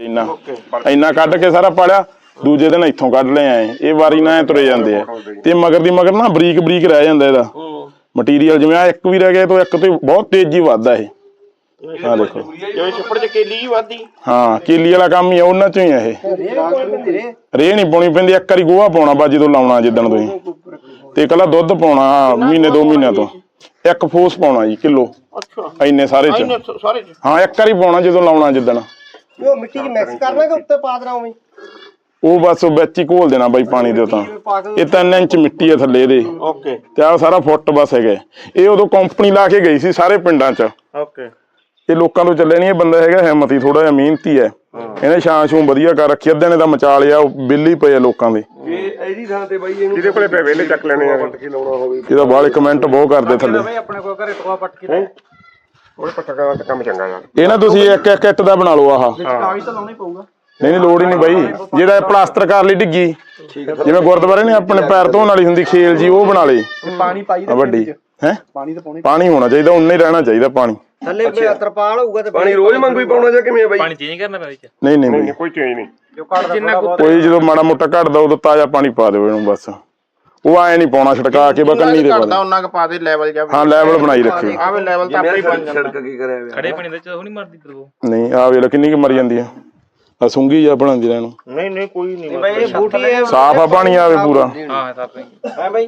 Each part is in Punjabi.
ਇੰਨਾ। ਇੰਨਾ ਕੱਢ ਕੇ ਸਾਰਾ ਪਾਲਿਆ ਦੂਜੇ ਦਿਨ ਇੱਥੋਂ ਕੱਢ ਲੈ ਆਏ। ਇਹ ਵਾਰੀ ਨਾ ਐਂ ਤੁਰੇ ਜਾਂਦੇ ਆ। ਤੇ ਮਗਰ ਦੀ ਮਗਰ ਨਾ ਬਰੀਕ ਬਰੀਕ ਰਹਿ ਜਾਂਦਾ ਇਹਦਾ। ਮਟੀਰੀਅਲ ਜਿਵੇਂ ਆ ਇੱਕ ਵੀ ਰਹਿ ਗਿਆ ਤਾਂ ਇੱਕ ਤੇ ਬਹੁਤ ਤੇਜ਼ੀ ਵੱਧਦਾ ਇਹ। ਆ ਦੇਖੋ। ਜਿਵੇਂ ਛੱਪੜ ਚ ਕੇਲੀ ਹੀ ਵਾਦੀ ਹਾਂ ਕੀਲੀ ਵਾਲਾ ਕੰਮ ਹੀ ਆ ਉਹਨਾਂ ਚੋਂ ਹੀ ਆ ਇਹ। ਰੇ ਨਹੀਂ ਪਾਉਣੀ ਪੈਂਦੀ ਇੱਕ ਵਾਰੀ ਗੋਹਾ ਪਾਉਣਾ ਬਾ ਜਦੋਂ ਲਾਉਣਾ ਜਿੱਦਣ ਤੁਸੀਂ ਤੇ ਕੱਲਾ ਦੁੱਧ ਪਾਉਣਾ ਮਹੀਨੇ ਦੋ ਮਹੀਨਿਆਂ ਤੋਂ। ਇੱਕ ਫੂਸ ਪਾਉਣਾ ਜੀ ਕਿਲੋ। ਅੱਛਾ। ਇੰਨੇ ਸਾਰੇ ਚ। ਹਾਂ ਇੱਕ ਵਾਰੀ ਪਾਉਣਾ ਜਦੋਂ ਲਾਉਣਾ ਜਿੱਦਣ। ਉਹ ਮਿੱਟੀ 'ਚ ਮਿਕਸ ਕਰਨਾ ਕਿ ਉੱਤੇ ਪਾ ਦੇਣਾ ਉਵੇਂ? ਉਹ ਬਸ ਉਹ ਵਿੱਚ ਹੀ ਘੋਲ ਦੇਣਾ ਬਾਈ ਪਾਣੀ ਦੇ ਤਾਂ ਇਹ 3 ਇੰਚ ਮਿੱਟੀ ਆ ਥੱਲੇ ਇਹਦੇ। ਓਕੇ ਤੇ ਆ ਸਾਰਾ ਫੁੱਟ ਬਸ ਹੈਗਾ। ਇਹ ਉਦੋਂ ਕੰਪਨੀ ਲਾ ਕੇ ਗਈ ਸੀ ਸਾਰੇ ਪਿੰਡਾਂ 'ਚ। ਓਕੇ ਇਹ ਲੋਕਾਂ ਤੋਂ ਚੱਲੇ ਨਹੀਂ ਇਹ ਬੰਦਾ ਹੈਗਾ ਹਿੰਮਤੀ ਥੋੜਾ ਜਿਹਾ ਮਿਹਨਤੀ ਹੈ। ਇਹਨੇ ਛਾਂ ਛੂੰ ਵਧੀਆ ਕਰ ਰੱਖੀ ਅੱਧੇ ਨੇ ਤਾਂ ਮਚਾ ਲਿਆ ਉਹ ਬਿੱਲੀ ਪਏ ਆ ਲੋਕਾਂ ਦੇ। ਇਹ ਇਹਦੀ ਥਾਂ ਤੇ ਬਾਈ ਇਹਨੂੰ ਜਿਹਦੇ ਕੋਲੇ ਪਏ ਵੇਲੇ ਚੱਕ ਲੈਣੇ ਆ। ਪੱਟ ਕੇ ਲਾਉਣਾ ਹੋਵੇ। ਇਹਦਾ ਬਾਲੇ ਕਮੈਂਟ ਬਹੁਤ ਕਰਦੇ ਥੱਲੇ। ਆਪਣੇ ਕੋਲ ਘਰੇ ਟੋਆ ਪੱਟ ਕੇ ਉਹ ਪੱਟਾ ਦਾ ਤਾਂ ਕੰਮ ਚੰਗਾ ਯਾਰ। ਇਹ ਨਾ ਤੁਸੀਂ ਇੱਕ ਇੱਕ ਇੱਟ ਦਾ ਬਣਾ ਲਓ ਆਹ। ਕਾਗਜ਼ ਤਾਂ ਲਾਉਣਾ ਹੀ ਪਊਗਾ। ਨਹੀਂ ਨਹੀਂ ਲੋੜ ਹੀ ਨਹੀਂ ਬਾਈ। ਜਿਹੜਾ ਪਲਾਸਟਰ ਕਰ ਲਈ ਡਿੱਗੀ ਜਿਵੇਂ ਗੁਰਦੁਆਰੇ ਨੇ ਆਪਣੇ ਪੈਰ ਧੋਣ ਵਾਲੀ ਹੁੰਦੀ ਖੇਲ ਜੀ ਉਹ ਬਣਾ ਲਈ। ਪਾਣੀ ਪਾਈ ਵੱਡੀ। ਹੈ? ਪਾਣੀ ਤਾਂ ਪਾਉਣਾ ਪਾਣੀ ਹੋਣਾ ਚਾਹੀਦਾ ਉਨਾ ਹੀ ਰਹਿਣਾ ਚਾਹੀਦਾ ਪਾਣੀ। ਥੱਲੇ ਤਰਪਾਲ ਹੋਊਗਾ ਤੇ ਪਾਣੀ ਰੋਜ਼ ਮੰਗੂ ਹੀ ਪਾਉਣਾ ਜਾਂ ਕਿਵੇਂ ਆ ਬਾਈ? ਪਾਣੀ ਚੇਂਜ ਕਰਨਾ ਪੈਂਦਾ ਵਿੱਚ? ਨਹੀਂ ਨਹੀਂ ਕੋਈ ਚੇਂਜ ਨਹੀਂ। ਕੋਈ ਜਦੋਂ ਮਾੜਾ ਮੋਟਾ ਘਟਦਾ ਉਦੋਂ ਤਾਜ਼ਾ ਪਾਣੀ ਪਾ ਦਿਓ ਇਹਨੂੰ ਬਸ। ਉਹ ਐ ਨਹੀਂ ਪਾਉਣਾ ਛਟਕਾ ਕੇ ਬਸ ਕੰਨੀ ਦੇ ਪਾ। ਉਹਨਾਂ ਕ ਪਾ ਦੇ ਲੈਵਲ ਜਾ ਹਾਂ ਲੈਵਲ ਬਣਾਈ ਰੱਖਿਓ ਆਵੇ ਲੈਵਲ ਤਾਂ ਆਪੇ ਹੀ ਬਣ ਜਾਂਦਾ। ਸੜਕ ਕੀ ਕਰਿਆ ਹੋਇਆ। ਖੜੇ ਪਾਣੀ ਦੇ ਚ ਉਹ ਨਹੀਂ ਮਰਦੀ ਪ੍ਰਭੂ ਨਹੀਂ ਆ ਵੇਖ ਕਿੰਨੀ ਕੁ ਮਰ ਜਾਂਦੀ ਆ। ਆ ਸੁੰਗੀ ਜਾ ਬਣਾਉਂਦੀ ਰਹਿਣ ਨਹੀਂ ਨਹੀਂ ਕੋਈ ਨਹੀਂ ਬਈ ਇਹ ਬੂਟੀ ਸਾਫ਼ ਆ ਪਾਣੀ ਆਵੇ ਪੂਰਾ। ਹਾਂ ਤਾਂ ਆਪੇ ਹੈ ਬਈ?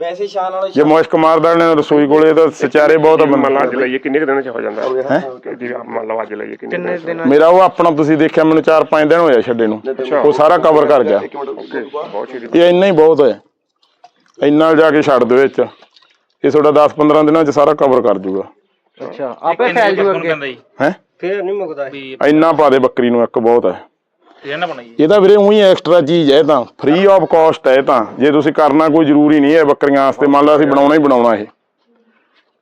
ਵੈਸੇ ਸ਼ਾਨ ਵਾਲਾ ਜੇ ਮੁਸ਼ਕ ਮਾਰਦਾ ਨੇ ਰਸੋਈ ਕੋਲੇ ਤਾਂ ਸਚਾਰੇ ਬਹੁਤ ਮੰਨ ਅੱਜ ਲਈਏ ਕਿੰਨੇ ਕੁ ਦਿਨ ਚ ਹੋ ਜਾਂਦਾ? ਹੈ ਜੀ ਮੰਨ ਲਓ ਅੱਜ ਲਈਏ ਕਿੰਨੇ ਦਿਨ ਮੇਰਾ ਉਹ ਆਪਣਾ ਤੁਸੀਂ ਦੇਖਿਆ ਮੈਨੂੰ 4-5 ਦਿਨ ਹੋਇਆ ਛੱਡੇ ਨੂੰ। ਉਹ ਸਾਰਾ ਕਵਰ ਕਰ ਗਿਆ। ਇਹ ਇੰਨਾ ਹੀ ਬਹੁਤ ਹੈ ਇੰਨਾ ਜਾ ਕੇ ਛੱਡ ਦਿਓ ਵਿੱਚ। ਇਹ ਤੁਹਾਡਾ 10-15 ਦਿਨਾਂ ਚ ਸਾਰਾ ਕਵਰ ਕਰ ਜੂਗਾ। ਅੱਛਾ ਆਪੇ ਫੈਲ ਜੂ ਅੱਗੇ। ਪੈਂਦਾ ਜੀ ਹੈ? ਫੇਰ ਨਹੀਂ ਮੁੱਕਦਾ ਵੀ ਇੰਨਾ ਪਾ ਦੇ ਬੱਕਰੀ ਨੂੰ ਇੱਕ ਬਹੁਤ ਹੈ। ਇਹ ਨਾ ਬਣਾਈ ਇਹ ਤਾਂ ਵੀਰੇ ਉਹੀ ਐਕਸਟਰਾ ਚੀਜ਼ ਹੈ ਤਾਂ। ਫ੍ਰੀ ਆਫ ਕਾਸਟ ਹੈ ਤਾਂ। ਜੇ ਤੁਸੀਂ ਕਰਨਾ ਕੋਈ ਜ਼ਰੂਰੀ ਨਹੀਂ ਹੈ ਬੱਕਰੀਆਂ ਵਾਸਤੇ। ਮੰਨ ਲਓ ਅਸੀਂ ਬਣਾਉਣਾ ਹੀ ਬਣਾਉਣਾ ਇਹ।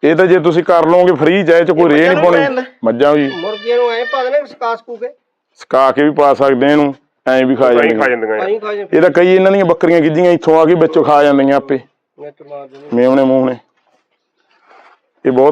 ਇਹ ਤਾਂ ਜੇ ਤੁਸੀਂ ਕਰ ਲਓਗੇ ਫ੍ਰੀ ਚਾਹੇ ਚ ਕੋਈ ਰੇ ਨਹੀਂ ਪਾਉਣੀ। ਮੱਝਾਂ ਵੀ। ਮੁਰਗੀਆਂ ਨੂੰ ਐ ਪਾ ਦੇਣਾ ਸਕਾਸ ਕੂ ਕੇ। ਸਕਾ ਕੇ ਵੀ ਪਾ ਸਕਦੇ ਇਹਨੂੰ। ਐਂ ਵੀ ਖਾ ਹੀ ਖਾ ਜਾਂਦੀਆਂ ਜਾਂਦੀਆਂ ਯਾਰ। ਪਾਣੀ ਖਾ ਜਾਂ ਇਹ ਤਾਂ ਕਈ ਇਹਨਾਂ ਦੀਆਂ ਬੱਕਰੀਆਂ ਗਿੱਜੀਆਂ ਇੱਥੋਂ ਆ ਕੇ ਵਿੱਚੋਂ ਖਾ ਜਾਂਦੀਆਂ ਆਪੇ। ਮੈਂ ਮਾਰ ਦੇਣੀ ਮੇਵਣੇ ਮੂੰਹ ਨੇ ਇਹ ਬਹੁਤ